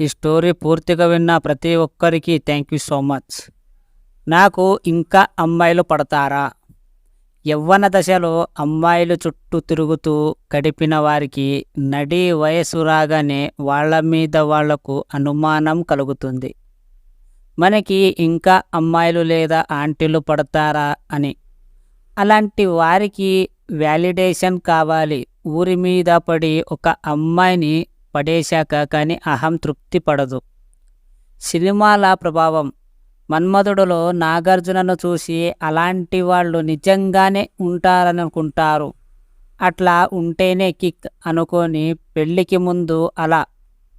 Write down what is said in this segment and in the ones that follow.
ఈ స్టోరీ పూర్తిగా విన్న ప్రతి ఒక్కరికి థ్యాంక్ యూ సో మచ్. నాకు ఇంకా అమ్మాయిలు పడతారా? యవ్వన దశలో అమ్మాయిలు చుట్టూ తిరుగుతూ గడిపిన వారికి నడి వయసు రాగానే వాళ్ళ మీద వాళ్ళకు అనుమానం కలుగుతుంది. మనకి ఇంకా అమ్మాయిలు లేదా ఆంటీలు పడతారా అని. అలాంటి వారికి వ్యాలిడేషన్ కావాలి. ఊరి మీద పడి ఒక అమ్మాయిని పడేశాక కానీ అహం తృప్తి పడదు. సినిమాల ప్రభావం. మన్మధుడులో నాగార్జునను చూసి అలాంటి వాళ్ళు నిజంగానే ఉంటారనుకుంటారు. అట్లా ఉంటేనే కిక్ అనుకొని పెళ్ళికి ముందు అలా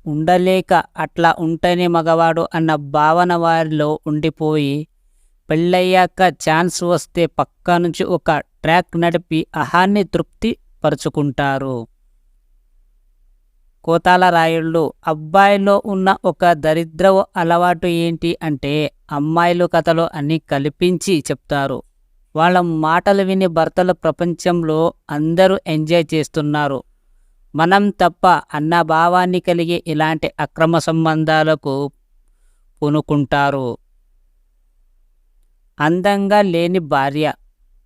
ఉండలేక అట్లా ఉంటేనే మగవాడు అన్న భావన వారిలో ఉండిపోయి పెళ్ళయ్యాక ఛాన్స్ వస్తే పక్క నుంచి ఒక ట్రాక్ నడిపి అహాన్ని తృప్తి పరుచుకుంటారు కోతాల రాయుళ్ళు అబ్బాయిలో ఉన్న ఒక దరిద్రవు అలవాటు ఏంటి అంటే అమ్మాయిలు కథలు అన్నీ కల్పించి చెప్తారు. వాళ్ళ మాటలు విని భర్తలు ప్రపంచంలో అందరూ ఎంజాయ్ చేస్తున్నారు. మనం తప్ప అన్న భావాన్ని కలిగి ఇలాంటి అక్రమ సంబంధాలకు పూనుకుంటారు. అందంగా లేని భార్య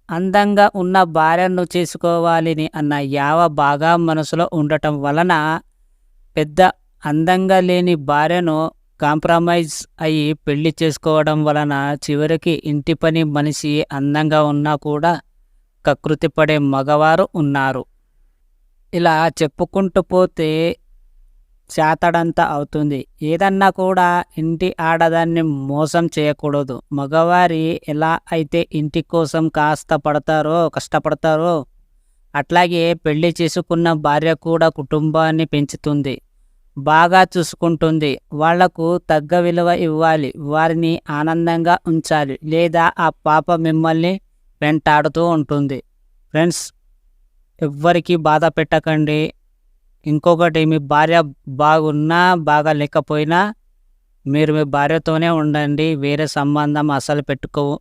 అందంగా ఉన్న భార్యను చేసుకోవాలని అన్న యావ బాగా మనసులో ఉండటం వలన పెద్ద అందంగా లేని భార్యను కాంప్రమైజ్ అయ్యి పెళ్ళి చేసుకోవడం వలన చివరికి ఇంటి పని మనిషి అందంగా ఉన్నా కూడా కకృతి పడే మగవారు ఉన్నారు. ఇలా చెప్పుకుంటూ పోతే చేతడంతా అవుతుంది. ఏదన్నా కూడా ఇంటి ఆడదాన్ని మోసం చేయకూడదు. మగవారి ఎలా అయితే ఇంటి కోసం కాస్త పడతారో కష్టపడతారో అట్లాగే పెళ్ళి చేసుకున్న భార్య కూడా కుటుంబాన్ని పెంచుతుంది. బాగా చూసుకుంటుంది. వాళ్ళకు తగ్గ విలువ ఇవ్వాలి. వారిని ఆనందంగా ఉంచాలి. లేదా ఆ పాప మిమ్మల్ని వెంటాడుతూ ఉంటుంది. ఫ్రెండ్స్ ఎవ్వరికీ బాధ పెట్టకండి. ఇంకొకటి మీ భార్య బాగున్నా బాగా లేకపోయినా మీరు మీ భార్యతోనే ఉండండి. వేరే సంబంధం అసలు పెట్టుకో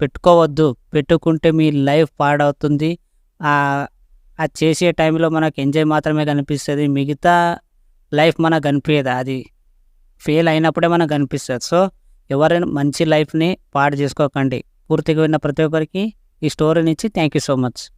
పెట్టుకోవద్దు. పెట్టుకుంటే మీ లైఫ్ పాడవుతుంది. అది చేసే టైంలో మనకు ఎంజాయ్ మాత్రమే కనిపిస్తుంది. మిగతా లైఫ్ మనకు కనిపించదు అది ఫెయిల్ అయినప్పుడే మనకు కనిపిస్తుంది. సో ఎవరైనా మంచి లైఫ్ని పాడు చేసుకోకండి. పూర్తిగా విన్న ప్రతి ఒక్కరికి ఈ స్టోరీని ఇచ్చి థ్యాంక్ యూ సో మచ్.